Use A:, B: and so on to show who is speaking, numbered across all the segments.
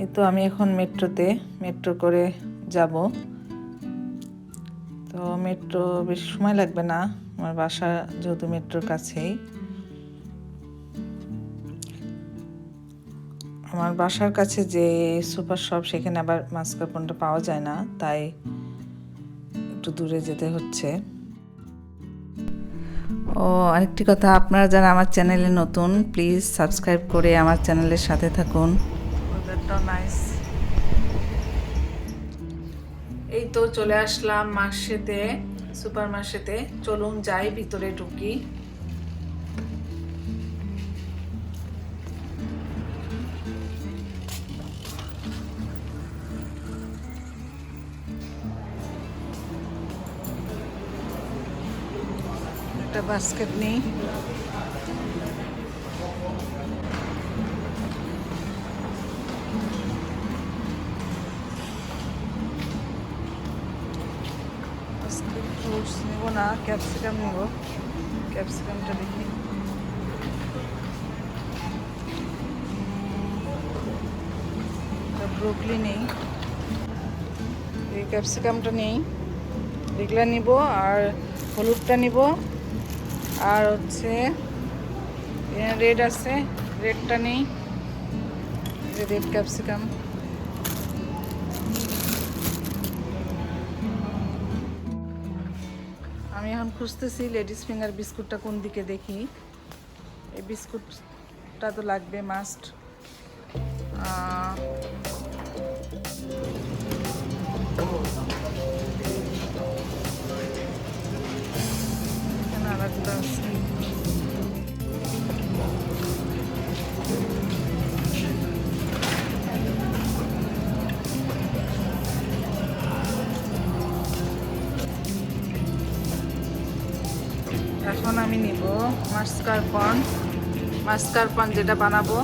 A: এই তো আমি এখন মেট্রোতে, মেট্রো করে যাব। তো মেট্রো বেশি সময় লাগবে না, আমার বাসা যেহেতু মেট্রোর কাছেই। আমার বাসার কাছে যে সুপার শপ, সেখানে আবার মাস্কারপোনটা পাওয়া যায় না, তাই একটু দূরে যেতে হচ্ছে। ও, আরেকটি কথা, আপনারা যারা আমার চ্যানেলে নতুন প্লিজ সাবস্ক্রাইব করে আমার চ্যানেলের সাথে থাকুন। নাইস এই তো চলে আসলাম মার্শেতে সুপার মার্শেতে চলুন যাই, ভিতরে ঢুকি। একটা বাস্কেট নেই। ক্যাপসিকাম নেব। ক্যাপসিকামটা দেখি। ব্রোকলি নেই। এই ক্যাপসিকামটা নেই। এগুলা নিব আর হলুদটা নিব। আর হচ্ছে রেড আছে। রেডটা নেই। Red capsicum. এখন খুঁজতেছি লেডিস ফিঙ্গার বিস্কুটটা কোন দিকে দেখি। এই বিস্কুটটা তো লাগবে মাস্ট আর একটা এখন আমি নিব মাস্কারপন মাস্কারপন যেটা বানাবো।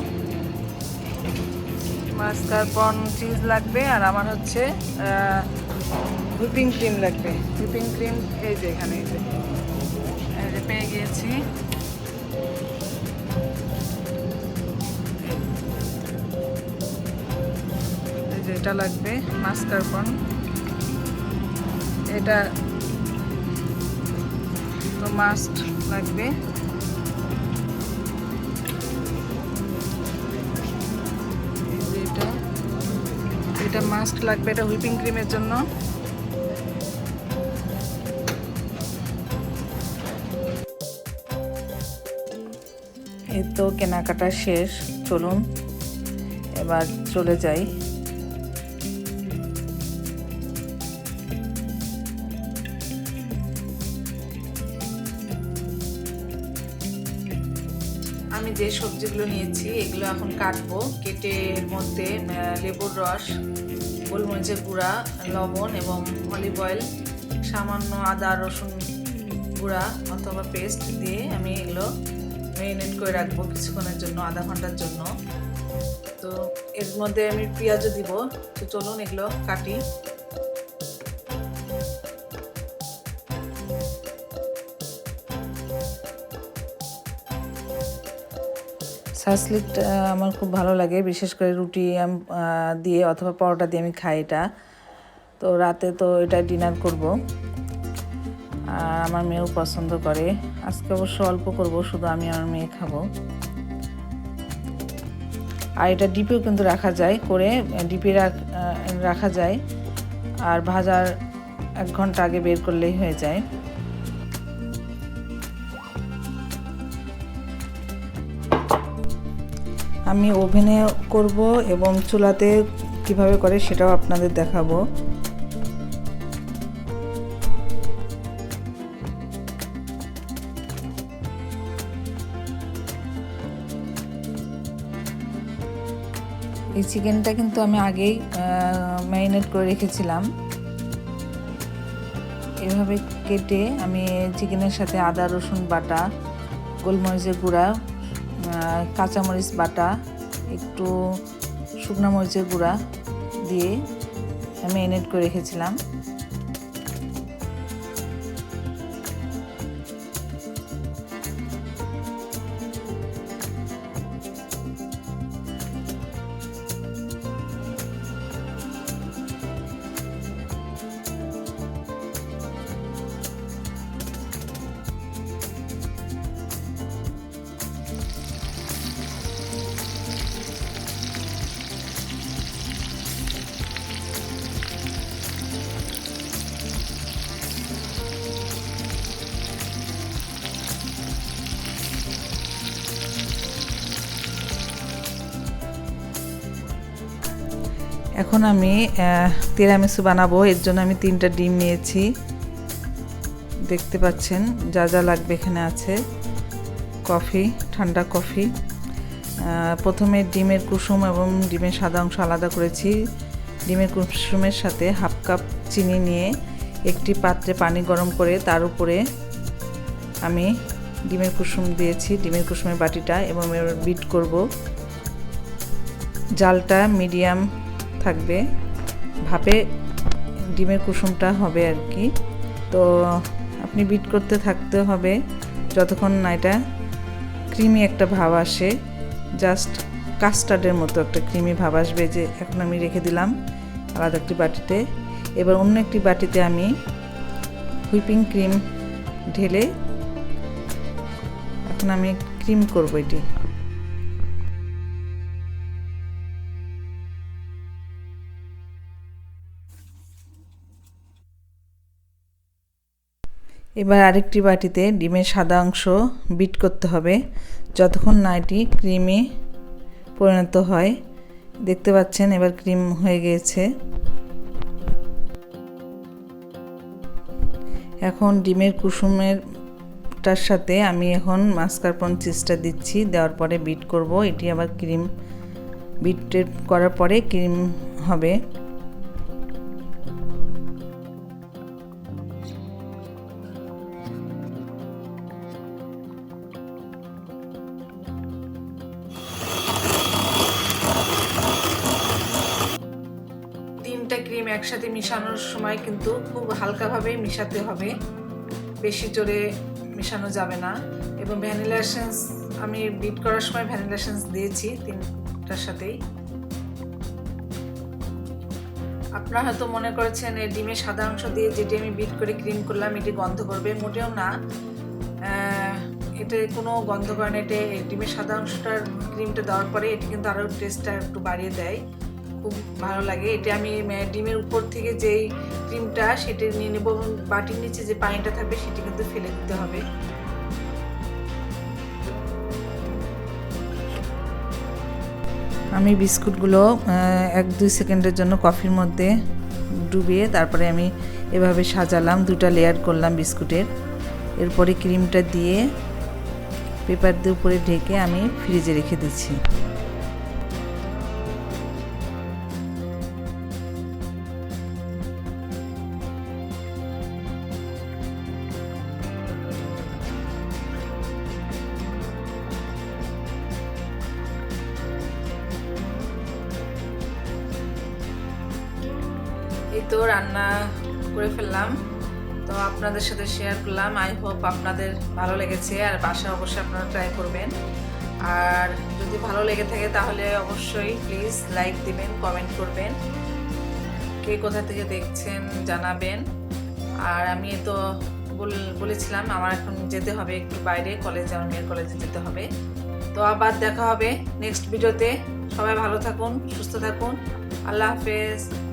A: মাস্কারপন চিজ লাগবে আর আমার হচ্ছে হুইপিং ক্রিম লাগবে। হুইপিং ক্রিম এই যে এখানে, এই যে। পেয়ে গিয়েছি। এটা লাগবে মাস্কারপন এটা তো মাস্ট লাগবে। এটা। এটা মাস্ট লাগবে, এটা হুইপিং ক্রিমের জন্য। এই তো কেনাকাটা শেষ, চলুন। এবার চলে যাই। আমি যে সবজিগুলো নিয়েছি, এগুলো এখন কাটবো। কেটে এর মধ্যে লেবুর রস, গোলমরিচের গুঁড়া, লবণ এবং অলিভ অয়েল, সামান্য আদা, রসুন গুঁড়া অথবা পেস্ট দিয়ে আমি এগুলো ম্যারিনেট করে রাখব কিছুক্ষণের জন্য, আধা ঘণ্টার জন্য। তো এর মধ্যে আমি পেঁয়াজও দিব। তো চলুন এগুলো কাটি। সাসলিকটা আমার খুব ভালো লাগে। বিশেষ করে রুটি দিয়ে অথবা পরোটা দিয়ে আমি খাই এটা। তো রাতে তো এটা ডিনার করব। আর আমার মেয়েও পছন্দ করে। আজকে অবশ্য অল্প করব, শুধু আমি আমার মেয়ে খাব। আর এটা ডিপেও কিন্তু রাখা যায়, করে ডিপে রাখা যায়। আর ভাজার এক ঘণ্টা আগে বের করলেই হয়ে যায়। আমি ওভেনে করব এবং চুলাতে কীভাবে করে সেটাও আপনাদের দেখাবো। এই চিকেনটা কিন্তু আমি আগেই ম্যারিনেট করে রেখেছিলাম। এভাবে কেটে আমি চিকেনের সাথে আদা, রসুন বাটা, গোলমরিচের গুঁড়া কাঁচামরিচ বাটা একটু শুকনো মরিচের গুঁড়া দিয়ে ম্যারিনেট করে রেখেছিলাম। এখন আমি তিরামিসু বানাবো। এর জন্য আমি তিনটা ডিম নিয়েছি। দেখতে পাচ্ছেন, যা যা লাগবে এখানে আছে। কফি, ঠান্ডা কফি। প্রথমে ডিমের কুসুম এবং ডিমের সাদা অংশ আলাদা করেছি। ডিমের কুসুমের সাথে হাফ কাপ চিনি নিয়ে একটি পাত্রে পানি গরম করে তার উপরে আমি ডিমের কুসুম দিয়েছি, ডিমের কুসুমের বাটিটা এবং বিট করব। জালটা মিডিয়াম থাকবে। ভাপে ডিমের কুসুমটা হবে আর কি। তো আপনি বিট করতে থাকতে হবে যতক্ষণ না এটা ক্রিমি একটা ভাব আসে। জাস্ট কাস্টার্ডের মতো একটা ক্রিমি ভাব আসবে যে এখন আমি রেখে দিলাম আলাদা একটি বাটিতে। এবার অন্য একটি বাটিতে আমি হুইপিং ক্রিম ঢেলে এখন আমি ক্রিম করব এটি। এবার আরেকটি বাটিতে ডিমের সাদা অংশ বিট করতে হবে। যতক্ষণ না এটি ক্রিমে পরিণত হয়, দেখতে পাচ্ছেন এবার ক্রিম হয়ে গিয়েছে এখন ডিমের কুসুমের টার সাথে আমি এখন মাস্কারপন চিজটা দিচ্ছি, দেওয়ার পরে বিট করব। এটি আবার ক্রিম বিট করার পরে ক্রিম হবে। ক্রিম একসাথে মিশানোর সময় কিন্তু খুব হালকাভাবে মিশাতে হবে। বেশি জোরে মেশানো যাবে না। এবং ভ্যানিলা এসেন্স, আমি বিট করার সময় ভ্যানিলা এসেন্স দিয়েছি তিনটার সাথেই। আপনারা হয়তো মনে করেছেন, এই ডিমের সাদা অংশ দিয়ে যেটি আমি বিট করে ক্রিম করলাম, এটি গন্ধ করবে। মোটেও না। এতে কোনো গন্ধ করে না। এটা ডিমের সাদা অংশটার ক্রিমটা দেওয়ার পরে এটি কিন্তু আরও টেস্টটা একটু বাড়িয়ে দেয়। খুব ভালো লাগে। এটা আমি ডিমের উপর থেকে যেই ক্রিমটা সেটা নিয়ে নেব এবং বাটির নিচে যে পানিটা থাকবে সেটি কিন্তু ফেলে দিতে হবে। আমি বিস্কুটগুলো এক দুই সেকেন্ডের জন্য কফির মধ্যে ডুবিয়ে তারপরে আমি এভাবে সাজালাম দুটা লেয়ার করলাম বিস্কুটের। এরপরে ক্রিমটা দিয়ে পেপার দিয়ে উপরে ঢেকে আমি ফ্রিজে রেখে দিচ্ছি। তো রান্না করে ফেললাম। তো আপনাদের সাথে শেয়ার করলাম। আই হোপ আপনাদের ভালো লেগেছে আর বাসা অবশ্যই আপনারা ট্রাই করবেন। আর যদি ভালো লেগে থাকে তাহলে অবশ্যই প্লিজ লাইক দিবেন কমেন্ট করবেন। কে কোথা থেকে দেখছেন জানাবেন। আর আমি তো বল- বলেছিলাম আমার এখন যেতে হবে একটু বাইরে কলেজে আমার মেয়ের কলেজে যেতে হবে। তো আবার দেখা হবে নেক্সট ভিডিওতে সবাই ভালো থাকুন, সুস্থ থাকুন। আল্লাহ হাফেজ।